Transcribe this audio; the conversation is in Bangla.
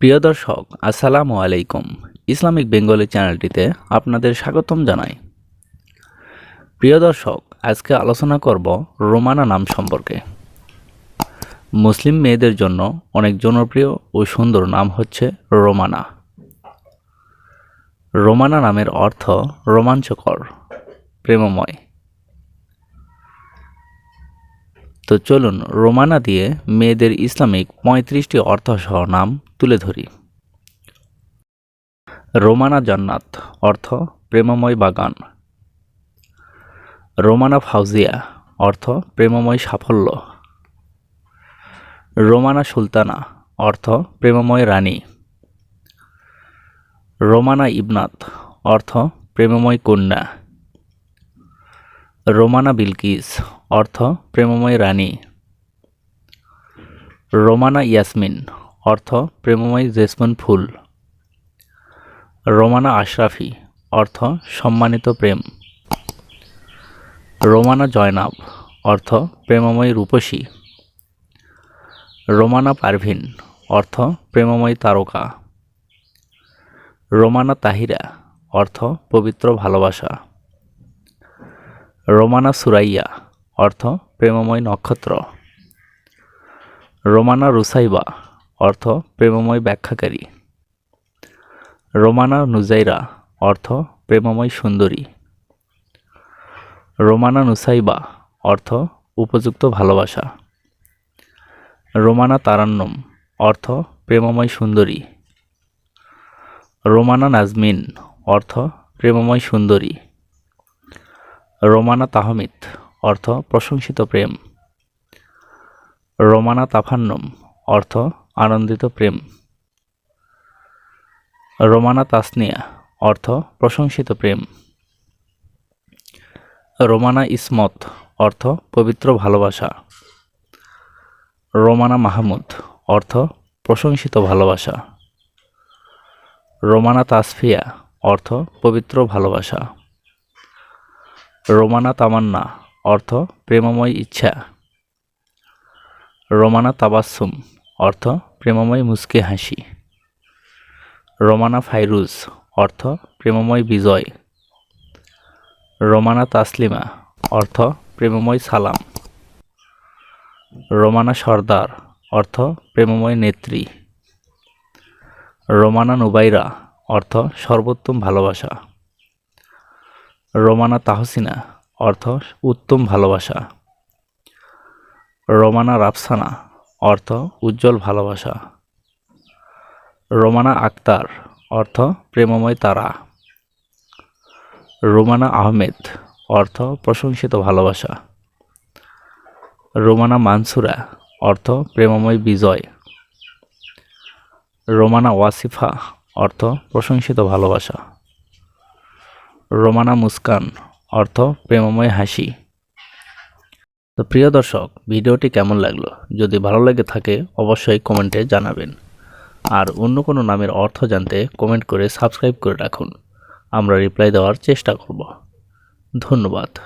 প্রিয় দর্শক, আসসালামু আলাইকুম। ইসলামিক বেঙ্গলি চ্যানেলটিতে আপনাদের স্বাগতম জানাই। প্রিয় দর্শক, আজকে আলোচনা করব রোমানা নাম সম্পর্কে। মুসলিম মেয়েদের জন্য অনেক জনপ্রিয় ও সুন্দর নাম হচ্ছে রোমানা। রোমানা নামের অর্থ রোমাঞ্চকর, প্রেমময়। তো চলুন রোমানা দিয়ে মেয়েদের ইসলামিক পঁয়ত্রিশটি অর্থসহ নাম তুলে ধরি। রোমানা জান্নাত, অর্থ প্রেমময় বাগান। রোমানা ফাউজিয়া, অর্থ প্রেমময় সাফল্য। রোমানা সুলতানা, অর্থ প্রেমময় রানী। রোমানা ইবনাত, অর্থ প্রেমময় কন্যা। রোমানা বিলকিস, অর্থ প্রেমময় রানী। রোমানা ইয়াসমিন, অর্থ প্রেমময় জেসমিন ফুল। রোমানা আশরাফি, অর্থ সম্মানিত প্রেম। রোমানা জয়নাব, অর্থ প্রেমময় রূপসী। রোমানা পারভিন, অর্থ প্রেমময় তারকা। রোমানা তাহিরা, অর্থ পবিত্র ভালোবাসা। রোমানা সুরাইয়া, অর্থ প্রেমময় নক্ষত্র। রোমানা রুসাইবা, অর্থ প্রেমময় ব্যাখ্যাকারী। রোমানা নুজাইরা, অর্থ প্রেমময় সুন্দরী। রোমানা নুসাইবা, অর্থ উপযুক্ত ভালোবাসা। রোমানা তারান্নম, অর্থ প্রেমময় সুন্দরী। রোমানা নাজমিন, অর্থ প্রেমময় সুন্দরী। রোমানা তাহমিদ, অর্থ প্রশংসিত প্রেম। রোমানা তাফান্নম, অর্থ আনন্দিত প্রেম। রোমানা তাসনিয়া, অর্থ প্রশংসিত প্রেম। রোমানা ইসমত, অর্থ পবিত্র ভালোবাসা। রোমানা মাহমুদ, অর্থ প্রশংসিত ভালোবাসা। রোমানা তাসফিয়া, অর্থ পবিত্র ভালোবাসা। রোমানা তামান্না, অর্থ প্রেমময় ইচ্ছা। রোমানা তাবাসুম অর্থ প্রেমময় মুস্কি হাসি। রোমানা ফাইরুজ, অর্থ প্রেমময় বিজয়। রোমানা তাসলিমা, অর্থ প্রেমময় সালাম। রোমানা সর্দার, অর্থ প্রেমময় নেত্রী। রোমানা নুবাইরা, অর্থ সর্বোত্তম ভালোবাসা। রোমানা তাহসিনা, অর্থ উত্তম ভালোবাসা। রোমানা রাফসানা, অর্থ উজ্জ্বল ভালোবাসা। রোমানা আক্তার, অর্থ প্রেমময় তারা। রোমানা আহমেদ, অর্থ প্রশংসিত ভালোবাসা। রোমানা মানসুরা, অর্থ প্রেমময় বিজয়। রোমানা ওয়াসিফা, অর্থ প্রশংসিত ভালোবাসা। রোমানা মুস্কান, অর্থ প্রেমময় হাসি। তো প্রিয় দর্শক, ভিডিওটি কেমন লাগল? যদি ভালো লেগে থাকে, অবশ্যই কমেন্টে জানাবেন। আর অন্য কোনো নামের অর্থ জানতে কমেন্ট করে সাবস্ক্রাইব করে রাখুন। আমরা রিপ্লাই দেওয়ার চেষ্টা করব। ধন্যবাদ।